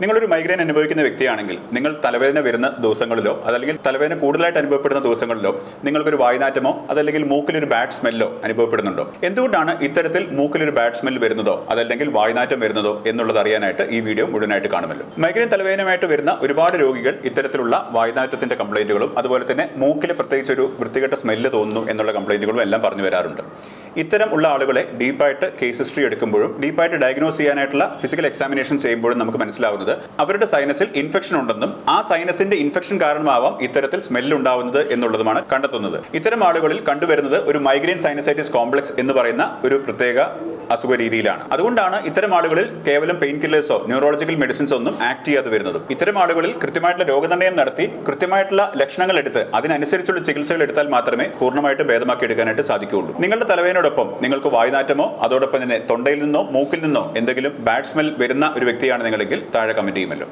നിങ്ങളൊരു മൈഗ്രെയിൻ അനുഭവിക്കുന്ന വ്യക്തിയാണെങ്കിൽ നിങ്ങൾ തലവേദന വരുന്ന ദിവസങ്ങളിലോ അതല്ലെങ്കിൽ തലവേദന കൂടുതലായിട്ട് അനുഭവപ്പെടുന്ന ദിവസങ്ങളിലോ നിങ്ങൾക്കൊരു വായുനാറ്റമോ അതല്ലെങ്കിൽ മൂക്കിലൊരു ബാഡ് സ്മെല്ലോ അനുഭവപ്പെടുന്നുണ്ടോ? എന്തുകൊണ്ടാണ് ഇത്തരത്തിൽ മൂക്കിലൊരു ബാഡ് സ്മെൽ വരുന്നതോ അതല്ലെങ്കിൽ വായുനാറ്റം വരുന്നതോ എന്നുള്ളത് അറിയാനായിട്ട് ഈ വീഡിയോ മുഴുവനായിട്ട് കാണുമല്ലോ. മൈഗ്രെയിൻ തലവേദനയുമായിട്ട് വരുന്ന ഒരുപാട് രോഗികൾ ഇത്തരത്തിലുള്ള വായുനാറ്റത്തിന്റെ കംപ്ലൈന്റുകളും അതുപോലെ തന്നെ മൂക്കിൽ പ്രത്യേകിച്ച് ഒരു വൃത്തികെട്ട സ്മെല്ല് തോന്നുന്നു എന്നുള്ള കംപ്ലൈന്റുകളും എല്ലാം പറഞ്ഞു വരാറുണ്ട്. ഇത്തരം ഉള്ള ആളുകളെ ഡീപ്പായിട്ട് കേസ് ഹിസ്റ്ററി എടുക്കുമ്പോഴും ഡീപ്പായിട്ട് ഡയഗ്നോസ് ചെയ്യാനായിട്ടുള്ള ഫിസിക്കൽ എക്സാമിനേഷൻ ചെയ്യുമ്പോഴും നമുക്ക് മനസ്സിലാവുന്നത് അവരുടെ സൈനസിൽ ഇൻഫെക്ഷൻ ഉണ്ടെന്നും ആ സൈനസിന്റെ ഇൻഫെക്ഷൻ കാരണമാവാം ഇത്തരത്തിൽ സ്മെല്ല് ഉണ്ടാവുന്നത് എന്നുള്ളതുമാണ് കണ്ടെത്തുന്നത്. ഇത്തരം ആളുകളിൽ കണ്ടുവരുന്നത് ഒരു മൈഗ്രെയിൻ സൈനസൈറ്റിസ് കോംപ്ലക്സ് എന്ന് പറയുന്ന ഒരു പ്രത്യേക അസുഖ രീതിയിലാണ് അതുകൊണ്ടാണ് ഇത്തരം ആളുകളിൽ കേവലം പെയിൻ കില്ലേഴ്സോ ന്യൂറോളജിക്കൽ മെഡിസിൻസ് ഒന്നും ആക്ട് ചെയ്യാതെ വരുന്നത്. ഇത്തരം ആളുകളിൽ കൃത്യമായിട്ടുള്ള രോഗനിർണയം നടത്തി കൃത്യമായിട്ടുള്ള ലക്ഷണങ്ങൾ എടുത്ത് അതിനനുസരിച്ചുള്ള ചികിത്സകൾ എടുത്താൽ മാത്രമേ പൂർണമായിട്ട് ഭേദമാക്കി എടുക്കാനായിട്ട് സാധിക്കുകയുള്ളൂ. നിങ്ങളുടെ തലവേനോടൊപ്പം നിങ്ങൾക്ക് വായുനാറ്റമോ അതോടൊപ്പം തന്നെ തൊണ്ടയിൽ നിന്നോ മൂക്കിൽ നിന്നോ എന്തെങ്കിലും ബാഡ് സ്മെൽ വരുന്ന ഒരു വ്യക്തിയാണ് നിങ്ങളെങ്കിൽ താഴെ കമന്റ് ചെയ്യുമല്ലോ.